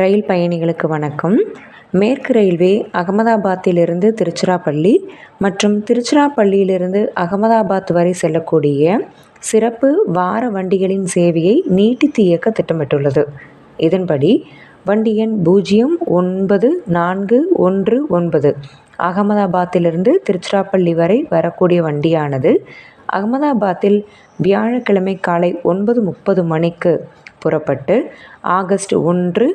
ரயில் பயணிகளுக்கு வணக்கம். மேற்கு ரயில்வே அகமதாபாத்திலிருந்து திருச்சிராப்பள்ளி மற்றும் திருச்சிராப்பள்ளியிலிருந்து அகமதாபாத் வரை செல்லக்கூடிய சிறப்பு வார வண்டிகளின் சேவையை நீட்டித்து இயக்க திட்டமிட்டுள்ளது. இதன்படி வண்டி எண் பூஜ்ஜியம் ஒன்பது நான்கு ஒன்று ஒன்பது. அகமதாபாத்திலிருந்து திருச்சிராப்பள்ளி வரை வரக்கூடிய வண்டியானது அகமதாபாத்தில் வியாழக்கிழமை காலை ஒன்பது முப்பது மணிக்கு புறப்பட்டு ஆகஸ்ட் ஒன்று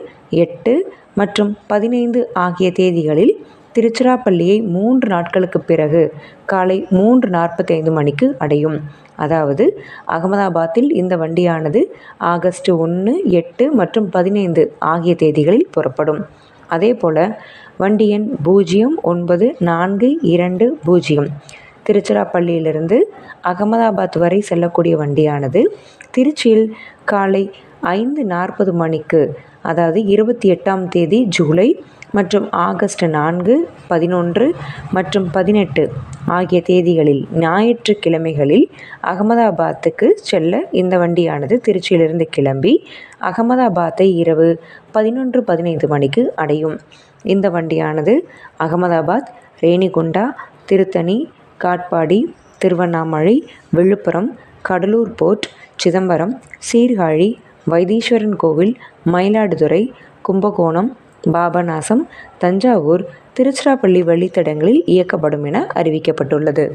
எட்டு மற்றும் பதினைந்து ஆகிய தேதிகளில் திருச்சிராப்பள்ளியை மூன்று நாட்களுக்கு பிறகு காலை மூன்று நாற்பத்தைந்து மணிக்கு அடையும். அதாவது அகமதாபாத்தில் இந்த வண்டியானது ஆகஸ்ட் ஒன்று எட்டு மற்றும் பதினைந்து ஆகிய தேதிகளில் புறப்படும். அதே போல் வண்டி எண் பூஜ்ஜியம் ஒன்பது நான்கு இரண்டு பூஜ்ஜியம். திருச்சிராப்பள்ளியிலிருந்து அகமதாபாத் வரை செல்லக்கூடிய வண்டியானது திருச்சியில் காலை ஐந்து நாற்பது மணிக்கு அதாவது இருபத்தி எட்டாம் தேதி ஜூலை மற்றும் ஆகஸ்ட் நான்கு பதினொன்று மற்றும் பதினெட்டு ஆகிய தேதிகளில் ஞாயிற்றுக்கிழமைகளில் அகமதாபாத்துக்கு செல்ல இந்த வண்டியானது திருச்சியிலிருந்து கிளம்பி அகமதாபாத்தை இரவு பதினொன்று பதினைந்து மணிக்கு அடையும். இந்த வண்டியானது அகமதாபாத் ரேணிகுண்டா திருத்தணி காட்பாடி திருவண்ணாமலை விழுப்புரம் கடலூர் போர்ட் சிதம்பரம் சீர்காழி வைத்தீஸ்வரன் கோவில் மயிலாடுதுறை கும்பகோணம் பாபநாசம் தஞ்சாவூர் திருச்சிராப்பள்ளி வழித்தடங்களில் இயக்கப்படும் என அறிவிக்கப்பட்டுள்ளது.